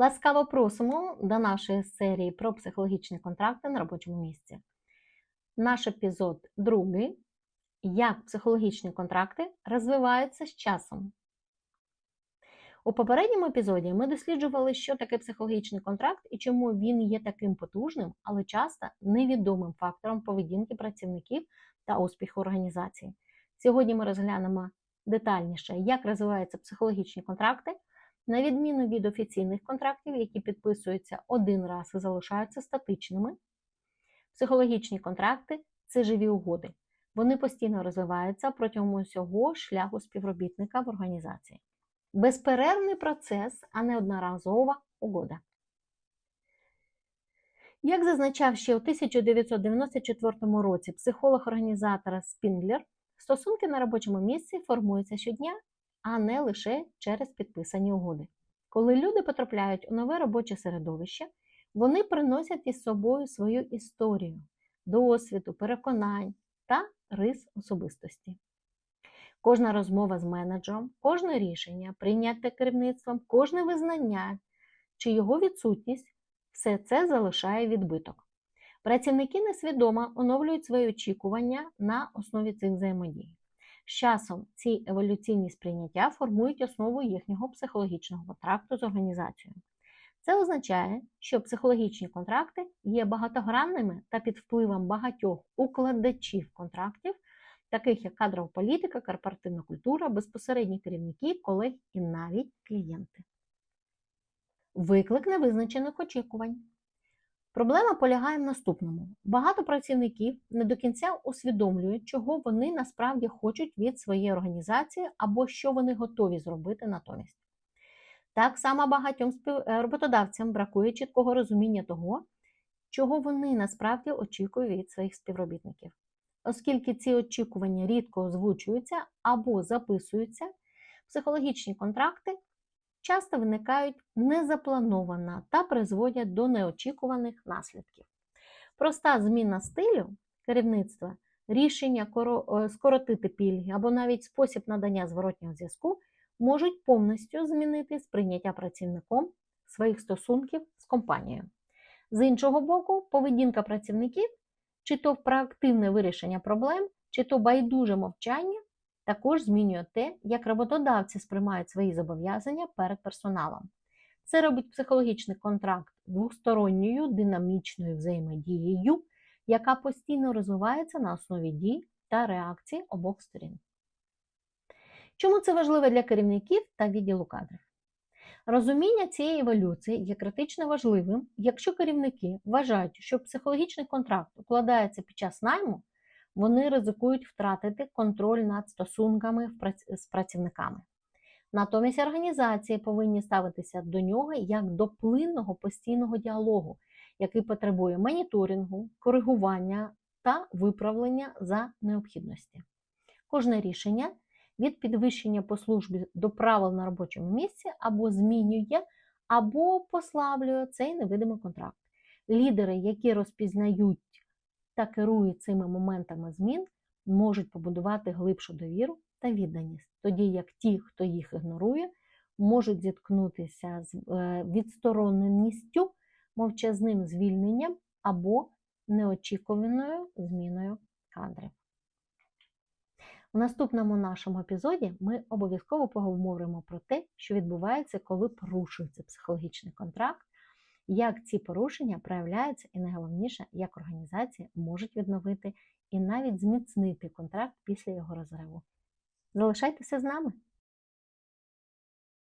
Ласкаво просимо до нашої серії про психологічні контракти на робочому місці. Наш епізод другий. Як психологічні контракти розвиваються з часом. У попередньому епізоді ми досліджували, що таке психологічний контракт і чому він є таким потужним, але часто невідомим фактором поведінки працівників та успіху організації. Сьогодні ми розглянемо детальніше, як розвиваються психологічні контракти, на відміну від офіційних контрактів, які підписуються один раз і залишаються статичними. Психологічні контракти це живі угоди. Вони постійно розвиваються протягом усього шляху співробітника в організації. Безперервний процес, а не одноразова угода. Як зазначав ще у 1994 році психолог-організатор Спінглер, стосунки на робочому місці формуються щодня, а не лише через підписані угоди. Коли люди потрапляють у нове робоче середовище, вони приносять із собою свою історію, досвіду, переконань та рис особистості. Кожна розмова з менеджером, кожне рішення, прийняте керівництвом, кожне визнання чи його відсутність все це залишає відбиток. Працівники несвідомо оновлюють свої очікування на основі цих взаємодій. З часом ці еволюційні сприйняття формують основу їхнього психологічного контракту з організацією. Це означає, що психологічні контракти є багатогранними та під впливом багатьох укладачів контрактів, таких як кадрова політика, корпоративна культура, безпосередні керівники, колеги і навіть клієнти. Виклик невизначених очікувань. Проблема полягає в наступному: багато працівників не до кінця усвідомлюють, чого вони насправді хочуть від своєї організації або що вони готові зробити натомість. Так само багатьом роботодавцям бракує чіткого розуміння того, чого вони насправді очікують від своїх співробітників. Оскільки ці очікування рідко озвучуються або записуються, психологічні контракти часто виникають незаплановано та призводять до неочікуваних наслідків. Проста зміна стилю керівництва, рішення скоротити пільги або навіть спосіб надання зворотнього зв'язку можуть повністю змінити сприйняття працівником своїх стосунків з компанією. З іншого боку, поведінка працівників, чи то проактивне вирішення проблем, чи то байдуже мовчання, також змінює те, як роботодавці сприймають свої зобов'язання перед персоналом. Це робить психологічний контракт двосторонньою динамічною взаємодією, яка постійно розвивається на основі дій та реакцій обох сторін. Чому це важливо для керівників та відділу кадрів? Розуміння цієї еволюції є критично важливим, якщо керівники вважають, що психологічний контракт укладається під час найму, вони ризикують втратити контроль над стосунками з працівниками. Натомість організації повинні ставитися до нього як до плинного постійного діалогу, який потребує моніторингу, коригування та виправлення за необхідності. Кожне рішення від підвищення по службі до правил на робочому місці або змінює, або послаблює цей невидимий контракт. Лідери, які розпізнають та керують цими моментами змін, можуть побудувати глибшу довіру та відданість, тоді як ті, хто їх ігнорує, можуть зіткнутися з е, відстороненістю, мовчазним звільненням або неочікуваною зміною кадрів. У наступному нашому епізоді ми обов'язково поговоримо про те, що відбувається, коли порушується психологічний контракт, як ці порушення проявляються, і найголовніше, як організації можуть відновити і навіть зміцнити контракт після його розриву. Залишайтеся з нами!